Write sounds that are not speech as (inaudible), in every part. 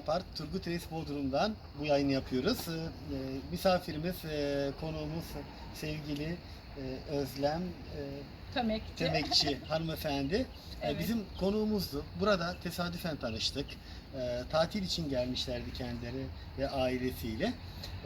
Alfa Apart Turgut Reis Bodrum'dan bu yayını yapıyoruz. Ee, e, misafirimiz, e, konuğumuz sevgili e, Özlem e, Tömekçi. Temekçi (laughs) hanımefendi. E, Evet. Bizim konuğumuzdu. Burada tesadüfen tanıştık. E, tatil için gelmişlerdi kendileri ve ailesiyle.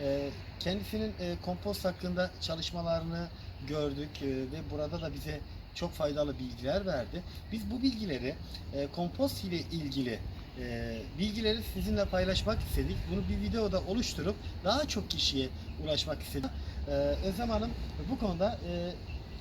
E, kendisinin e, kompost hakkında çalışmalarını gördük e, ve burada da bize çok faydalı bilgiler verdi. Biz bu bilgileri e, kompost ile ilgili e, bilgileri sizinle paylaşmak istedik. Bunu bir videoda oluşturup daha çok kişiye ulaşmak istedik. E, Özlem Hanım bu konuda e,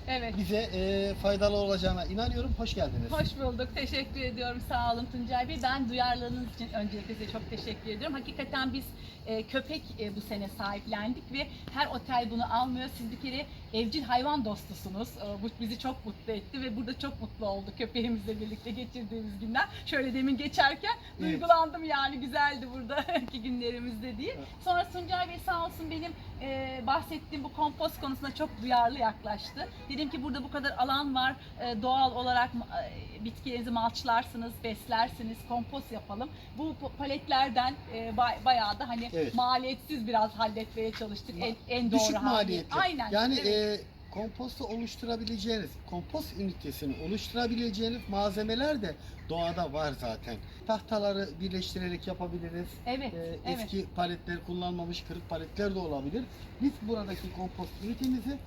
Evet. bize e, faydalı olacağına inanıyorum. Hoş geldiniz. Hoş bulduk. Teşekkür ediyorum. Sağ olun Tuncay Bey. Ben duyarlılığınız için öncelikle size çok teşekkür ediyorum. Hakikaten biz e, köpek e, bu sene sahiplendik ve her otel bunu almıyor. Siz bir kere evcil hayvan dostusunuz. E, bu bizi çok mutlu etti ve burada çok mutlu olduk köpeğimizle birlikte geçirdiğimiz günler. Şöyle demin geçerken Evet. duygulandım yani güzeldi buradaki (laughs) günlerimizde diye. Evet. Sonra Tuncay Bey sağ olsun benim e, bahsettiğim bu kompost konusunda çok duyarlı yaklaştı. Dedim ki burada bu kadar alan var. e, doğal olarak e, bitkilerinizi malçlarsınız, beslersiniz, kompost yapalım. Bu paletlerden e, bay- bayağı da hani Evet. maliyetsiz biraz halletmeye çalıştık. En, en doğru Düşük maliyetli. Aynen. Yani evet. e, kompostu oluşturabileceğiniz, kompost ünitesini oluşturabileceğiniz malzemeler de doğada var zaten. Tahtaları birleştirerek yapabiliriz. evet, E, evet. eski paletler, kullanmamış kırık paletler de olabilir. Biz buradaki kompost ünitemizi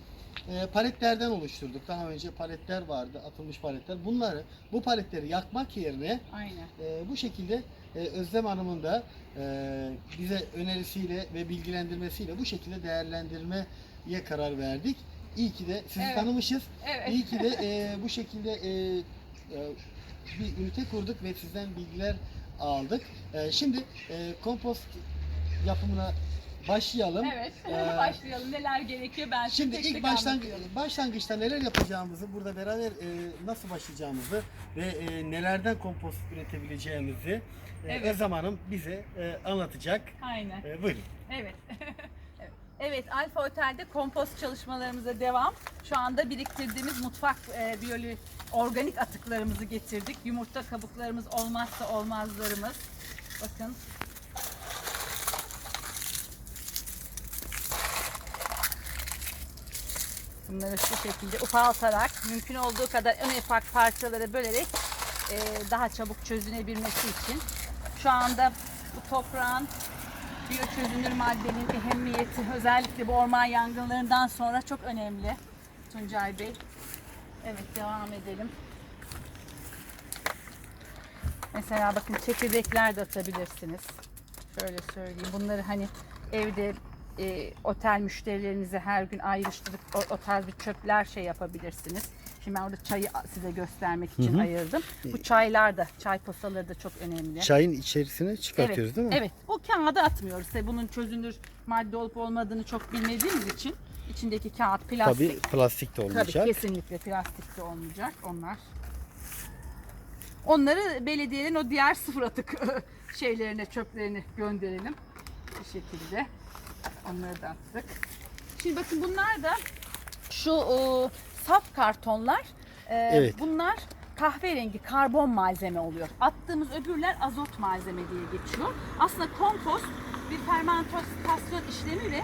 e, paletlerden oluşturduk. Daha önce paletler vardı, atılmış paletler. Bunları, bu paletleri yakmak yerine Aynen. e, bu şekilde e, Özlem Hanım'ın da e, bize önerisiyle ve bilgilendirmesiyle bu şekilde değerlendirmeye karar verdik. İyi ki de sizi Evet. tanımışız. Evet. İyi ki de (laughs) e, bu şekilde e, e, bir ünite kurduk ve sizden bilgiler aldık. E, şimdi e, kompost yapımına başlayalım. Evet. Ee, (laughs) Başlayalım. Neler gerekiyor ben size Şimdi tek ilk tek anlatıyorum. başlangıçta neler yapacağımızı, burada beraber e, nasıl başlayacağımızı ve e, nelerden kompost üretebileceğimizi e, Evet. Özlem Hanım bize e, anlatacak. Aynen. E, buyurun. Evet. (laughs) Evet. Alfa Otel'de kompost çalışmalarımıza devam. Şu anda biriktirdiğimiz mutfak e, biyoli organik atıklarımızı getirdik. Yumurta kabuklarımız olmazsa olmazlarımız. Bakın. Bunları şu şekilde ufaltarak mümkün olduğu kadar en ufak parçalara bölerek e, daha çabuk çözünebilmesi için. Şu anda bu toprağın biyoçözünür maddenin ehemmiyeti özellikle bu orman yangınlarından sonra çok önemli. Tuncay Bey. Evet devam edelim. Mesela bakın çekirdekler de atabilirsiniz. Şöyle söyleyeyim. Bunları hani evde e, otel müşterilerinize her gün ayrıştırıp o, o tarz bir çöpler şey yapabilirsiniz. Şimdi ben orada çayı size göstermek için Hı hı. ayırdım. Bu çaylar da, çay posaları da çok önemli. Çayın içerisine evet, Evet. O kağıda atmıyoruz. Tabii bunun çözünür madde olup olmadığını çok bilmediğimiz için içindeki kağıt plastik. Tabii plastik de Tabii olmayacak. kesinlikle plastik de olmayacak onlar. Onları belediyenin o diğer (laughs) sıfır atık şeylerine, çöplerine gönderelim. Bu şekilde. Onları da attık. Şimdi bakın bunlar da şu e, saf kartonlar. e, Evet. Bunlar kahverengi karbon malzeme oluyor. Attığımız öbürler azot malzeme diye geçiyor. Aslında kompost bir fermentasyon işlemi ve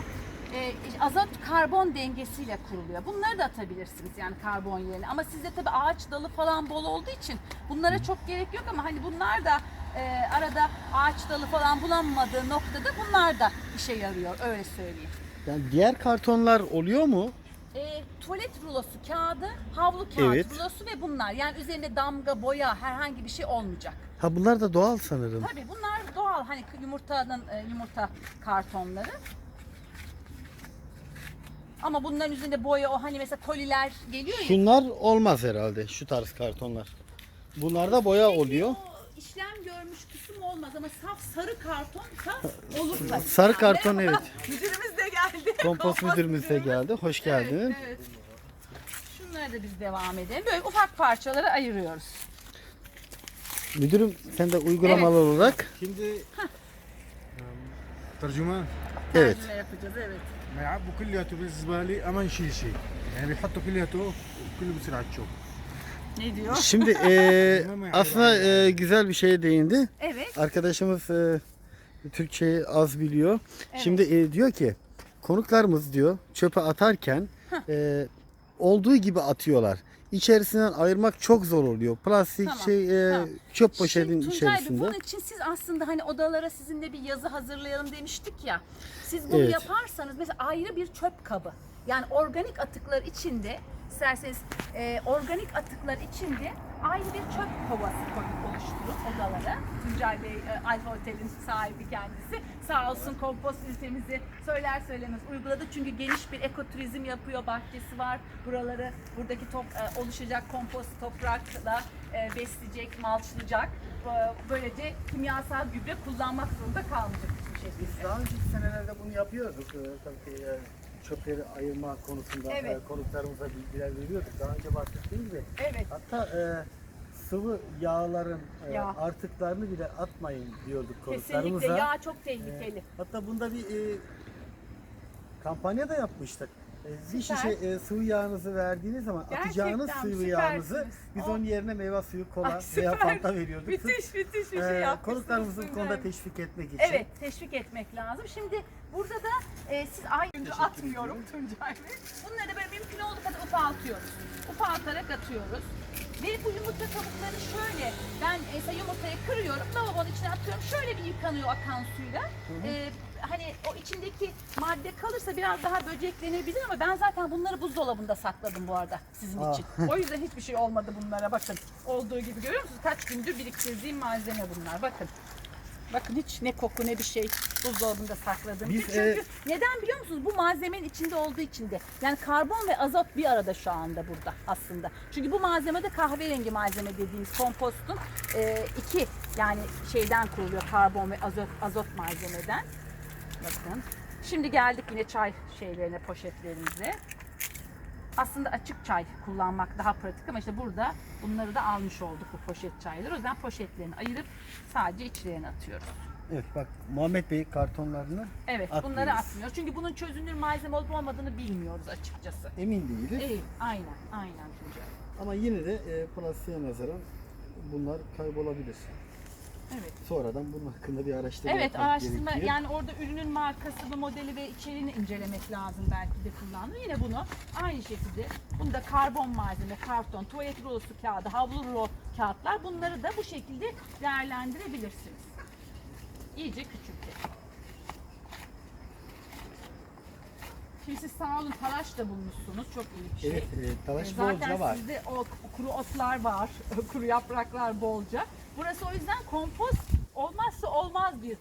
e, azot karbon dengesiyle kuruluyor. Bunları da atabilirsiniz yani karbon yerine. Ama sizde tabii ağaç dalı falan bol olduğu için bunlara çok gerek yok ama hani bunlar da e, arada ağaç dalı falan bulamadığı noktada bunlar da işe yarıyor öyle söyleyeyim. Yani diğer kartonlar oluyor mu? E, tuvalet rulosu kağıdı, havlu kağıt Evet. rulosu ve bunlar. Yani üzerinde damga, boya herhangi bir şey olmayacak. Ha bunlar da doğal sanırım. Tabii bunlar doğal hani yumurtanın e, yumurta kartonları. Ama bunların üzerinde boya o hani mesela koliler geliyor ya. Şunlar olmaz herhalde şu tarz kartonlar. Bunlarda boya oluyor O işlem görmüş kısım olmaz ama saf sarı kartonsa olur tabii. Sarı karton, Merhaba, Müdürümüz de geldi. (laughs) Kompost müdürümüz de geldi. Hoş geldin. Evet, evet. Şunları da biz devam edelim. Böyle ufak parçalara ayırıyoruz. Müdürüm sen de uygulamalı olarak Şimdi ترجمان evet. Tercüme yapacağız evet. ما يعبوا كلياته بالزباله اما نشيل شيء يعني بيحطوا كلياته كله بصير على الشوك ne diyor? Şimdi eee, (laughs) aslında eee, güzel bir şeye değindi. Evet. Arkadaşımız eee, Türkçeyi az biliyor. Evet. Şimdi e, diyor ki konuklarımız diyor çöpe atarken e, olduğu gibi atıyorlar. İçerisinden ayırmak çok zor oluyor. Plastik Tamam, şey e, tamam. çöp poşetin Şimdi Tuncay Bey, içerisinde. bunun için siz aslında hani odalara sizinle bir yazı hazırlayalım demiştik ya. Siz bunu Evet. yaparsanız mesela ayrı bir çöp kabı. Yani organik atıklar içinde isterseniz e, organik atıklar içinde ayrı bir çöp kovası koyup oluşturup odalara. Tuncay Bey e, Alfa Otel'in sahibi kendisi. Sağ olsun kompost ünitemizi söyler söylemez uyguladı. Çünkü geniş bir ekoturizm yapıyor. Bahçesi var. Buraları buradaki top, e, oluşacak kompost toprakla e, besleyecek, malçlayacak. E, Böylece kimyasal gübre kullanmak zorunda kalmayacak. Biz daha önceki senelerde bunu yapıyorduk. Ee, Tabii ki e, çöpleri ayırma konusunda Evet. e, konuklarımıza bilgiler veriyorduk. Daha önce bahsettiğim gibi. Evet. Hatta e, sıvı yağların e, Yağ. artıklarını bile atmayın diyorduk konuklarımıza. Kesinlikle yağ çok E, tehlikeli. hatta bunda bir e, kampanya da yapmıştık. E, bir şişe e, sıvı yağınızı verdiğiniz zaman atacağınız Gerçekten sıvı yağınızı biz O- onun yerine meyve suyu, kola Ay, veya fanta veriyorduk. Müthiş müthiş bir E, şey yapmışsınız. konuklarımızı bu konuda teşvik etmek için. Evet, teşvik etmek lazım. Şimdi burada da e, siz aynı atmıyorum Tuncay Bey. Bunları böyle mümkün olduğu kadar ufaltıyoruz. Ufaltarak atıyoruz. Ve bu yumurta kabukları şöyle, ben mesela yumurtayı kırıyorum, lavabonun içine atıyorum, şöyle bir yıkanıyor akan suyla. E, hani o içindeki madde kalırsa biraz daha böceklenebilir ama ben zaten bunları buzdolabında sakladım bu arada sizin Aa. için. O yüzden hiçbir şey olmadı bunlara bakın. Olduğu gibi görüyor musunuz? Kaç gündür biriktirdiğim malzeme bunlar. Bakın. Bakın hiç ne koku ne bir şey buzdolabında sakladığım Biz. Çünkü e, neden biliyor musunuz? Bu malzemenin içinde olduğu için de. Yani karbon ve azot bir arada şu anda burada aslında. Çünkü bu malzeme de kahverengi malzeme dediğimiz kompostun e, iki yani şeyden kuruluyor karbon ve azot azot malzemeden. Bakın. Şimdi geldik yine çay şeylerine, poşetlerimize. Aslında açık çay kullanmak daha pratik ama işte burada bunları da almış olduk bu poşet çayları. O yüzden poşetlerini ayırıp sadece içlerine atıyoruz. Evet bak Muhammed Bey kartonlarını Evet Atmıyoruz. bunları atmıyoruz. Çünkü bunun çözünür malzeme olup olmadığını bilmiyoruz açıkçası. emin değiliz. Evet aynen aynen Tuncay. Ama yine de e, plastiğe nazaran bunlar kaybolabilir. Evet. Sonradan bunun hakkında bir araştırma Evet yapmak araştırma gerekiyor. yani orada ürünün markasını, modeli ve içeriğini incelemek lazım belki de kullanılır. Yine bunu aynı şekilde bunu da karbon malzeme, karton, tuvalet rulosu kağıdı, havlu rulo kağıtlar bunları da bu şekilde değerlendirebilirsiniz. İyice küçültelim. Şimdi siz sağ olun talaş da bulmuşsunuz. Çok iyi bir şey. Evet, e, talaş E, Zaten bolca var. sizde o kuru otlar var, (laughs) kuru yapraklar bolca. Burası o yüzden kompost olmazsa olmaz bir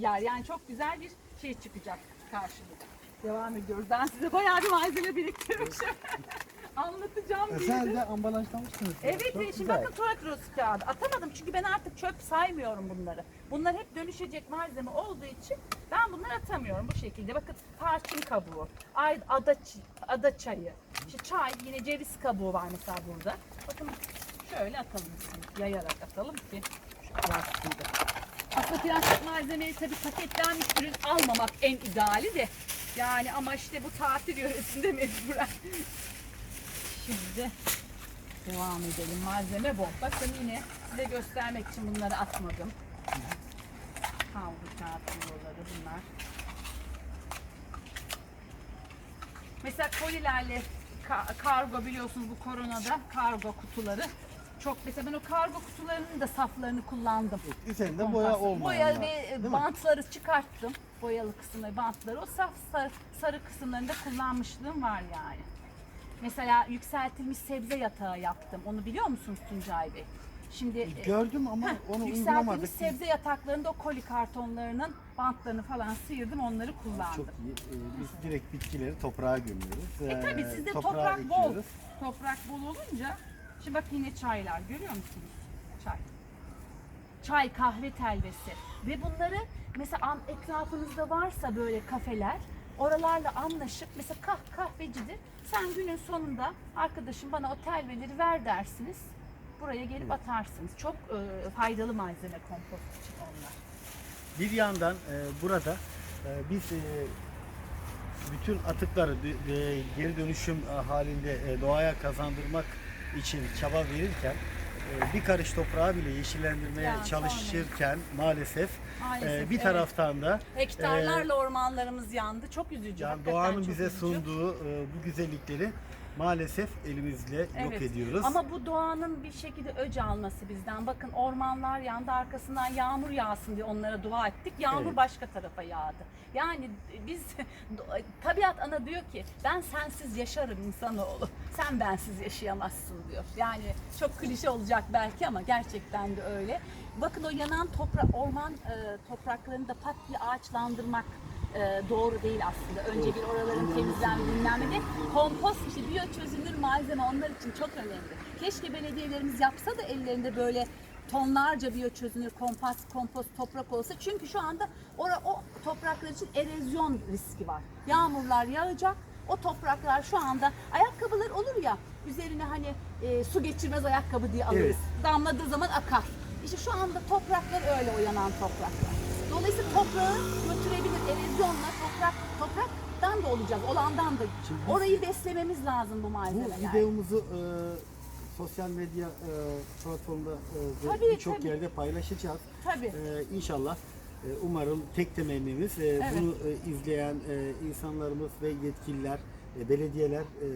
yer. Yani çok güzel bir şey çıkacak karşımıza. Devam ediyoruz. Ben size bayağı bir malzeme biriktirmişim. (laughs) (laughs) Anlatacağım diye. Sen de ambalajlamışsınız. Evet Çok ve şimdi güzel. bakın tuvalet rulosu kağıdı. Atamadım çünkü ben artık çöp saymıyorum bunları. Bunlar hep dönüşecek malzeme olduğu için ben bunları atamıyorum bu şekilde. Bakın tarçın kabuğu, ay- ada, ada çayı, işte çay, yine ceviz kabuğu var mesela burada. Bakın şöyle atalım şimdi, yayarak atalım ki plastiği. Aslında plastik malzemeyi tabii paketlenmiş ürün almamak en ideali de. Yani ama işte bu tatil yöresinde mecburen. Şimdi Devam edelim. Malzeme bol. Bakın yine size göstermek için bunları atmadım. Havlu kağıt ruloları bunlar. Mesela kolilerle ka- kargo biliyorsunuz bu koronada kargo kutuları. Çok mesela ben o kargo kutularının da saflarını kullandım. Üzerinde boya olmayan Boya ve değil mi? bantları çıkarttım. Boyalı kısımları, bantları. O saf sarı, sarı kısımlarında kullanmışlığım var yani. Mesela yükseltilmiş sebze yatağı yaptım. Onu biliyor musunuz Tuncay Bey? Şimdi e, Gördüm ama heh, onu yükseltilmiş uygulamadık. sebze yataklarında o koli kartonlarının bantlarını falan sıyırdım onları kullandım. Çok iyi. Ee, biz direkt bitkileri toprağa gömüyoruz. E tabi Ee, sizde toprağa toprak bol. ekiyoruz. Toprak bol olunca şimdi bak yine çaylar görüyor musunuz? Çay. Çay, kahve telvesi ve bunları mesela an, etrafınızda varsa böyle kafeler oralarla anlaşıp mesela kah kahvecidir. Sen günün sonunda arkadaşım bana o telveleri ver dersiniz. Buraya gelip atarsınız. Çok e, faydalı malzeme kompost için onlar. Bir yandan e, burada e, biz e, bütün atıkları e, geri dönüşüm e, halinde e, doğaya kazandırmak için çaba verirken bir karış toprağı bile yeşillendirmeye Ya, çalışırken maalesef, Maalesef, e, bir evet. taraftan da Hektarlarla ormanlarımız yandı. Çok üzücü. yani doğanın bize üzücü. sunduğu e, bu güzellikleri maalesef elimizle yok Evet. ediyoruz. Ama bu doğanın bir şekilde öc alması bizden. Bakın ormanlar yandı arkasından yağmur yağsın diye onlara dua ettik. Yağmur Evet. başka tarafa yağdı. Yani biz tabiat ana diyor ki ben sensiz yaşarım insanoğlu. Sen bensiz yaşayamazsın diyor. Yani çok klişe olacak belki ama gerçekten de öyle. Bakın o yanan toprak orman e, topraklarını da pat diye ağaçlandırmak e, doğru değil aslında. Önce bir oraların ne. Kompost işte biyoçözünür malzeme onlar için çok önemli. Keşke belediyelerimiz yapsa da ellerinde böyle tonlarca biyoçözünür kompost, kompost toprak olsa. Çünkü şu anda ora, o topraklar için erozyon riski var. Yağmurlar yağacak. O topraklar şu anda ayakkabılar olur ya üzerine hani e, su geçirmez ayakkabı diye alırız. Evet. Damladığı zaman akar. İşte şu anda topraklar öyle uyanan topraklar. Dolayısıyla toprağı götürebilir erozyonla toprak topraktan da olacak, olandan da. Şimdi biz- Orayı beslememiz lazım bu Bu malzemeler. videomuzu e, sosyal medya e, platformda e, ve Tabii, birçok tabii. yerde paylaşacağız. Tabii. E, inşallah e, umarım tek temennimiz e, Evet. bunu e, izleyen e, insanlarımız ve yetkililer, e, belediyeler e,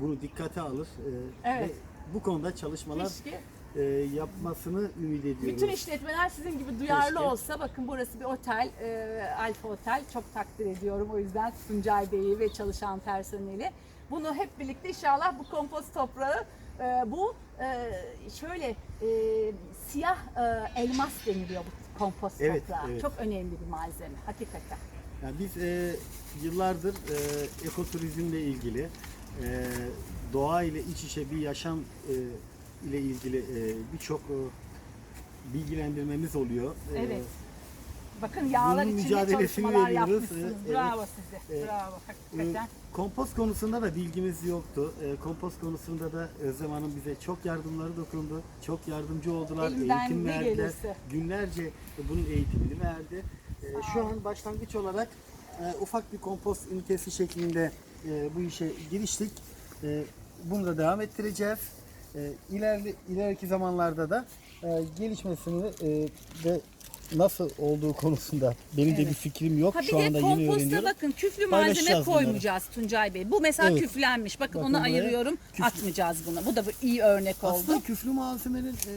bunu dikkate alır e, Evet. ve bu konuda çalışmalar Keşke e, yapmasını ümit ediyoruz. bütün işletmeler sizin gibi duyarlı Keşke. olsa. Bakın burası bir otel, e, Alfa Otel. Çok takdir ediyorum. O yüzden Tuncay Bey'i ve çalışan personeli. Bunu hep birlikte inşallah bu kompost toprağı, e, bu e, şöyle e, siyah e, elmas deniliyor bu kompost Evet, toprağı. evet. Çok önemli bir malzeme hakikaten. Yani biz e, yıllardır e, ekoturizmle ilgili, e, doğa ile iç içe bir yaşam e, ile ilgili e, birçok e, bilgilendirmemiz oluyor. E, Evet. Bakın yağlar Bunun içinde mücadelesini çalışmalar veriyoruz. yapmışsınız. Ee, Bravo size. Ee, Bravo e, hakikaten. kompost konusunda da bilgimiz yoktu. E, kompost konusunda da Özlem Hanım bize çok yardımları dokundu. Çok yardımcı oldular. Elinden eğitim ne verdiler. gelirse. Günlerce bunun eğitimini verdi. E, şu an başlangıç olarak e, ufak bir kompost ünitesi şeklinde e, bu işe giriştik. E, bunu da devam ettireceğiz. E, ilerli, ileriki zamanlarda da e, gelişmesini e, ve nasıl olduğu konusunda benim de Evet. bir fikrim yok. Ha bir Şu anda yeni komposta öğreniyorum. bakın küflü malzeme Paylaşacağız bunları. koymayacağız Tuncay Bey. Bu mesela Evet. küflenmiş. Bakın, Bakın onu buraya ayırıyorum. küf- Atmayacağız bunu. Bu da bir iyi örnek oldu. Aslında küflü malzemenin e,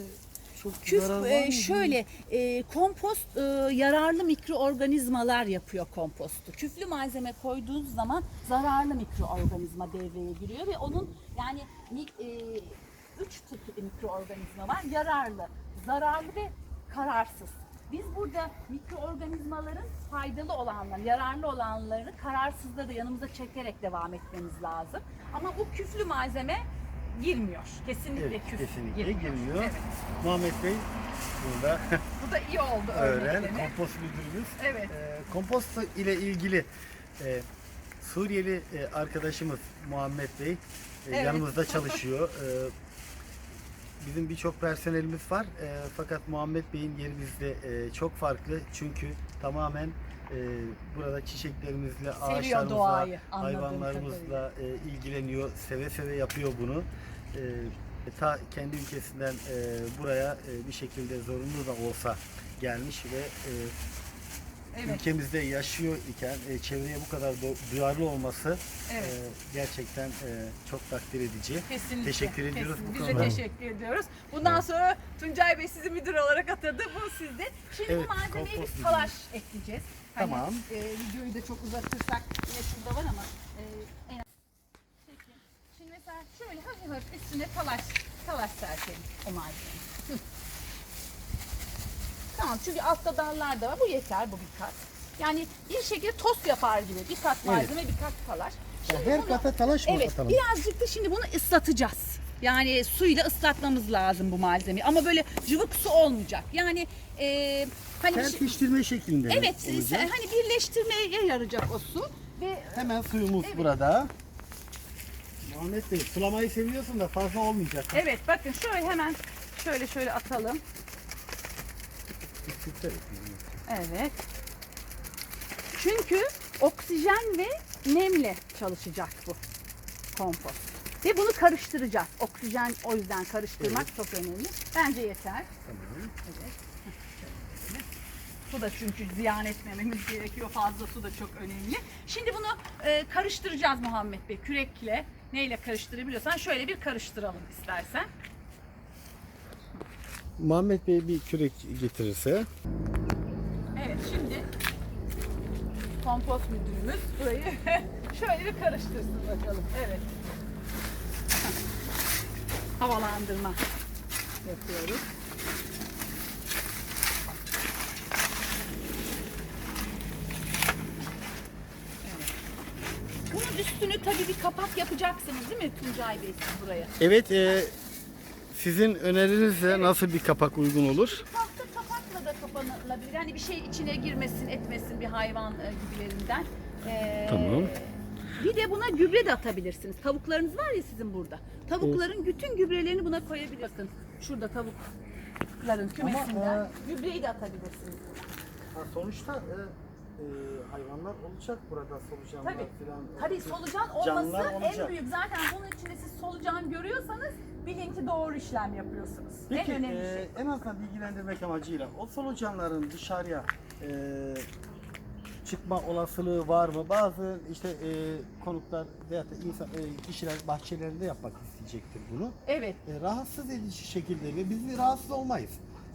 çok Küf zararı var e, mı? şöyle e, kompost e, yararlı mikroorganizmalar yapıyor kompostu. Küflü malzeme koyduğunuz zaman zararlı mikroorganizma devreye giriyor ve onun yani mi- e, üç tip mikroorganizma var. Yararlı, zararlı ve kararsız. Biz burada mikroorganizmaların faydalı olanları, yararlı olanlarını kararsızları yanımıza çekerek devam etmemiz lazım. Ama bu küflü malzeme girmiyor. Kesinlikle Evet, küf kesinlikle girmiyor. girmiyor. Evet. Muhammed Bey burada (laughs) Bu da iyi oldu öğren, kompost müdürümüz. Evet. E, kompost ile ilgili e, Suriyeli e, arkadaşımız Muhammed Bey e, Evet. yanımızda çalışıyor. E, bizim birçok personelimiz var e, fakat Muhammed Bey'in yeri bizde e, çok farklı çünkü tamamen e, burada çiçeklerimizle, Seviyor ağaçlarımızla, doğayı, anladığım hayvanlarımızla e, ilgileniyor, seve seve yapıyor bunu. E, ta kendi ülkesinden e, buraya e, bir şekilde zorunlu da olsa gelmiş ve e, Evet. ülkemizde yaşıyor iken e, çevreye bu kadar du- duyarlı olması Evet. e, gerçekten e, çok takdir edici. Kesinlikle. Teşekkür ediyoruz bu Biz de konuda. teşekkür ediyoruz. Bundan sonra Tuncay Bey sizi müdür olarak atadı. Bu sizde. Şimdi Evet, bu malzemeyi kompost biz talaş ekleyeceğiz. Hani, Tamam. e, videoyu da çok uzatırsak yine şurada var ama e, en Peki. Şimdi mesela şöyle hafif hafif üstüne talaş, talaş serpelim o malzemeyi. Hı. Tamam çünkü altta dallar da var. Bu yeter bu bir kat. Yani bir şekilde tost yapar gibi. Bir kat malzeme, bir kat talaş. Ya Şimdi her bunu- kata talaş mı Evet, atalım? birazcık da şimdi bunu ıslatacağız. Yani suyla ıslatmamız lazım bu malzemeyi. Ama böyle cıvık su olmayacak. Yani e, hani bir şey- Serpiştirme şeklinde evet, olacak? se- hani birleştirmeye yarayacak o su ve Hemen suyumuz burada. Muhammed Bey sulamayı seviyorsun da fazla olmayacak. evet bakın şöyle hemen şöyle şöyle atalım. Evet. Çünkü oksijen ve nemle çalışacak bu kompost. Ve bunu karıştıracağız. Oksijen o yüzden karıştırmak çok önemli. Bence yeter. Tamam. Evet. Su da çünkü ziyan etmememiz gerekiyor. Fazla su da çok önemli. Şimdi bunu e, karıştıracağız Muhammed Bey. Kürekle neyle karıştırabiliyorsan şöyle bir karıştıralım istersen. Muhammed Bey bir kürek getirirse. Evet şimdi kompost müdürümüz burayı (laughs) şöyle bir karıştırsın bakalım. Evet. Havalandırma yapıyoruz. Evet. Bunun üstünü tabii bir kapak yapacaksınız değil mi Tuncay Bey siz buraya? Evet, e, sizin önerinizle nasıl bir kapak uygun olur? Tahta kapakla da kapanabilir. Yani bir şey içine girmesin, etmesin bir hayvan e, gibilerinden. Ee, Tamam. Bir de buna gübre de atabilirsiniz. Tavuklarınız var ya sizin burada. Tavukların bütün gübrelerini buna koyabilirsiniz. Bakın şurada tavukların kümesinden gübreyi de atabilirsiniz. sonuçta e, hayvanlar olacak burada solucanlar Tabii. falan. Tabii solucan Canlılar olması en olacak. büyük. Zaten bunun içinde siz solucan görüyorsanız bilin ki doğru işlem yapıyorsunuz. Peki en önemli e, şey. en azından bilgilendirmek amacıyla o solucanların dışarıya e, çıkma olasılığı var mı? Bazı işte e, konuklar veya da insan, e, kişiler bahçelerinde yapmak isteyecektir bunu. Evet. E, rahatsız edici şekilde ve biz rahatsız olmayız.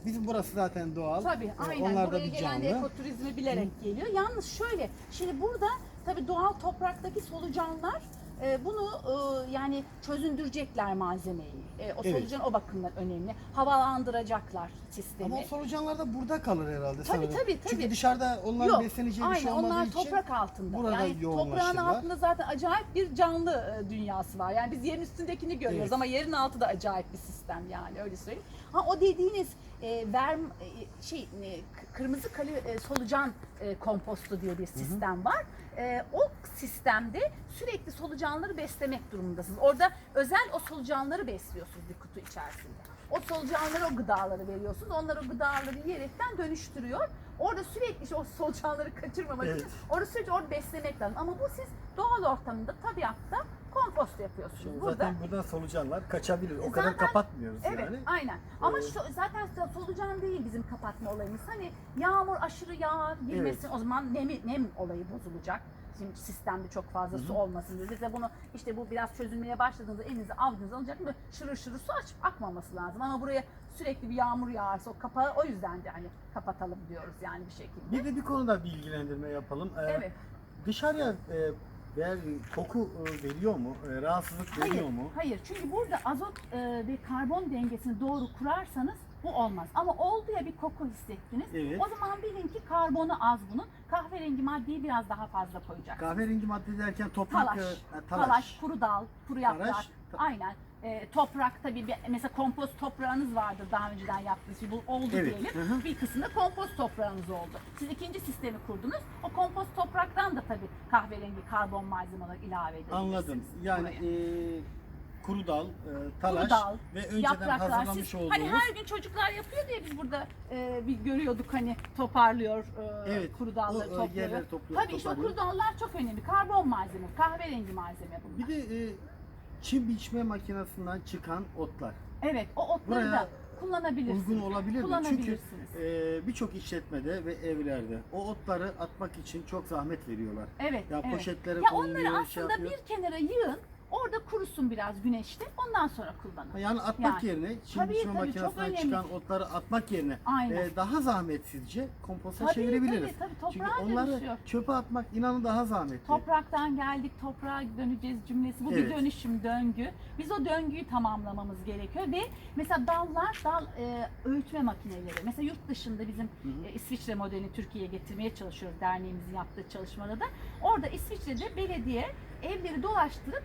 Bizim burası zaten doğal. Tabii E, aynen. Onlar Buraya da bir gelen de canlı. ekoturizmi bilerek geliyor. Yalnız şöyle, şimdi burada tabii doğal topraktaki solucanlar e, bunu e, yani çözündürecekler malzemeyi. E, o Evet. solucan o bakımdan önemli. Havalandıracaklar sistemi. Ama o solucanlar da burada kalır herhalde Tabii, sanırım. tabii, Çünkü tabii. dışarıda onlar Yok, besleneceği bir aynen şey olmadığı onlar için toprak altında. burada yani toprağın yoğunlaşırlar. altında zaten acayip bir canlı e, dünyası var. Yani biz yerin üstündekini görüyoruz Evet. ama yerin altı da acayip bir sistem yani öyle söyleyeyim. Ha o dediğiniz e, verm e, şey e, kırmızı kali e, solucan e, kompostu diye bir sistem var. E, o sistemde sürekli solucanları beslemek durumundasınız. Orada özel o solucanları besliyorsunuz bir kutu içerisinde. O solucanlara o gıdaları veriyorsunuz. Onlar o gıdaları yiyerekten dönüştürüyor. Orada sürekli işte o solucanları kaçırmamak için Evet. orada sürekli orada beslemek lazım. Ama bu siz doğal ortamında, tabiatta kompost yapıyorsunuz. Şimdi Burada. Zaten buradan solucanlar kaçabilir. O Zaten- kadar kapatmıyoruz Evet, yani. aynen. Ama Ee, şu, zaten solucan değil bizim kapatma olayımız. Hani yağmur aşırı yağar, girmesin o zaman nem, nem olayı bozulacak. Şimdi sistemde çok fazla su olmasın diye. Bize bunu işte bu biraz çözülmeye başladığınızda elinize avucunuza alacak mı? Şırır şırır su açıp akmaması lazım. Ama buraya sürekli bir yağmur yağarsa o kapağı o yüzden de hani kapatalım diyoruz yani bir şekilde. Bir de bir konuda bilgilendirme yapalım. Ee, Evet. Dışarıya e, ver, koku e, veriyor mu? E, rahatsızlık veriyor Hayır, mu? hayır. Çünkü burada azot e, ve karbon dengesini doğru kurarsanız bu olmaz. Ama oldu ya bir koku hissettiniz. Evet. O zaman bilin ki karbonu az bunun. Kahverengi maddeyi biraz daha fazla koyacaksınız. Kahverengi madde derken toprak, Talaş, e, ha, talaş. kuru dal, kuru yaprak. Talaş, ta- Aynen. E, toprak tabii bir, mesela kompost toprağınız vardır daha önceden yaptığınız gibi. Bu oldu Evet, diyelim. hı hı. Bir kısmında kompost toprağınız oldu. Siz ikinci sistemi kurdunuz. O kompost topraktan da tabii kahverengi karbon malzemeler ilave edebilirsiniz. Anladım. Yani buraya. e, kuru dal, e, talaş Kuru dal, ve önceden yapraklar. hazırlamış Siz, olduğumuz hani her gün çocuklar yapıyor diye biz burada e, bir görüyorduk hani toparlıyor e, Evet, kuru dalları o, e, topluyor. yerleri topluyor, Tabii işte o kuru dallar çok önemli. Karbon malzeme, kahverengi malzeme bunlar. bir de e, çim biçme makinesinden çıkan otlar. Evet o otları Buraya da kullanabilirsiniz. Uygun olabilir mi? Çünkü Kullanabilirsiniz. e, birçok işletmede ve evlerde o otları atmak için çok zahmet veriyorlar. Evet, Ya evet. poşetlere Ya onları şey aslında yapıyor. bir kenara yığın. Orada kurusun biraz güneşte. Ondan sonra kullanın. Yani atmak Yani. yerine çim Tabii, biçme tabii, çok makinesinden önemli. çıkan otları atmak yerine Aynen. e, daha zahmetsizce komposta Tabii, çevirebiliriz. tabii, tabii, Çünkü toprağa onları dönüşüyor. çöpe atmak inanın daha zahmetli. Topraktan geldik, toprağa döneceğiz cümlesi. Bu bir Evet. dönüşüm, döngü. Biz o döngüyü tamamlamamız gerekiyor ve mesela dallar, dal e, öğütme makineleri. Mesela yurt dışında bizim hı. e, İsviçre modelini Türkiye'ye getirmeye çalışıyoruz derneğimizin yaptığı çalışmalarda. Orada İsviçre'de belediye evleri dolaştırıp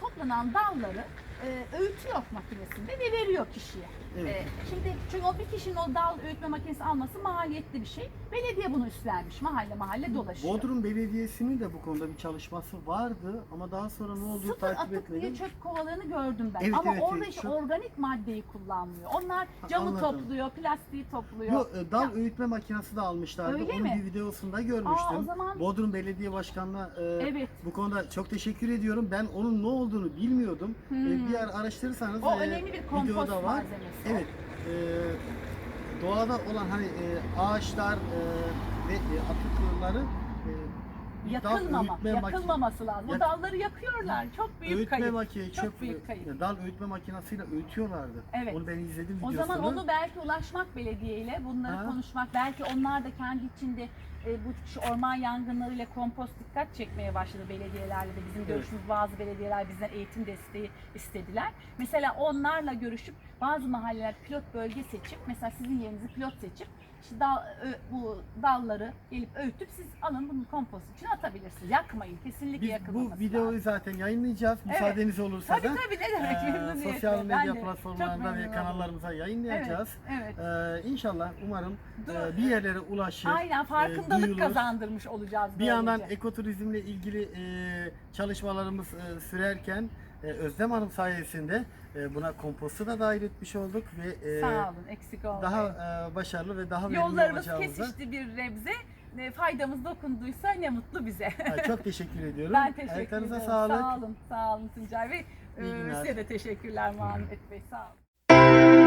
toplanan dalları e, öğütüyor makinesinde ve veriyor kişiye. Evet. E, şimdi çünkü o bir kişinin o dal öğütme makinesi alması maliyetli bir şey. Belediye bunu üstlenmiş. Mahalle mahalle dolaşıyor. Bodrum Belediyesi'nin de bu konuda bir çalışması vardı ama daha sonra ne olduğunu Sıfır takip atık diye etmedim. çöp kovalarını gördüm ben. Evet, Ama evet, orada evet, hiç çok- organik maddeyi kullanmıyor. Onlar Ha, camı anladım. topluyor, plastiği topluyor. Yok, e, dal Ya- öğütme makinesi de almışlardı. Öyle Onun mi? bir videosunda görmüştüm. Aa, o zaman- Bodrum Belediye Başkanı'na e, Evet. bu konuda çok teşekkür ediyorum. Ben onun ne olduğunu bilmiyordum. E, Hmm. Bir yer araştırırsanız O e, önemli bir kompost videoda var. malzemesi. Evet. e, doğada olan hani e, ağaçlar e, ve e, atıkları e, Yakılmama, öğütme maki- yakılmaması lazım. O Yak- dalları yakıyorlar. Çok büyük öğütme kayıp. makinesi, Çok çöp, büyük kayıp. e, dal öğütme makinesiyle öğütüyorlardı. Evet. Onu ben izledim O videosunu. zaman onu belki ulaşmak belediyeyle bunları Ha. konuşmak belki onlar da kendi içinde bu şu orman yangınlarıyla kompost dikkat çekmeye başladı belediyelerle de bizim Evet. görüşümüz bazı belediyeler bizden eğitim desteği istediler. Mesela onlarla görüşüp bazı mahalleler pilot bölge seçip mesela sizin yerinizi pilot seçip işte dal, ö- bu dalları gelip öğütüp siz alın bunu kompost için atabilirsiniz. Yakmayın. Kesinlikle Biz yakılmaması bu videoyu lazım. zaten yayınlayacağız. Evet. Müsaadeniz olursa Tabii da. tabii ne demek memnuniyetle. sosyal medya platformlarında ve kanallarımıza yayınlayacağız. Evet, evet. Ee, inşallah umarım e, bir yerlere ulaşır. Aynen farkındalık duyulur. kazandırmış olacağız Bir yandan böylece. ekoturizmle ilgili e, çalışmalarımız e, sürerken e, Özlem Hanım sayesinde e, buna kompostu da dahil etmiş olduk ve e, Sağ olun, eksik olmayın. daha e, başarılı ve daha verimli Yollarımız olacağımıza kesişti bir nebze. Ne Faydamız dokunduysa ne mutlu bize. Ay, çok teşekkür (laughs) ediyorum. ben teşekkür Ayaklarınıza ederim. sağlık. Sağ olun, sağ olun Tuncay Bey. İyi Ee, günler. Size de teşekkürler Muhammed Bey. Sağ olun.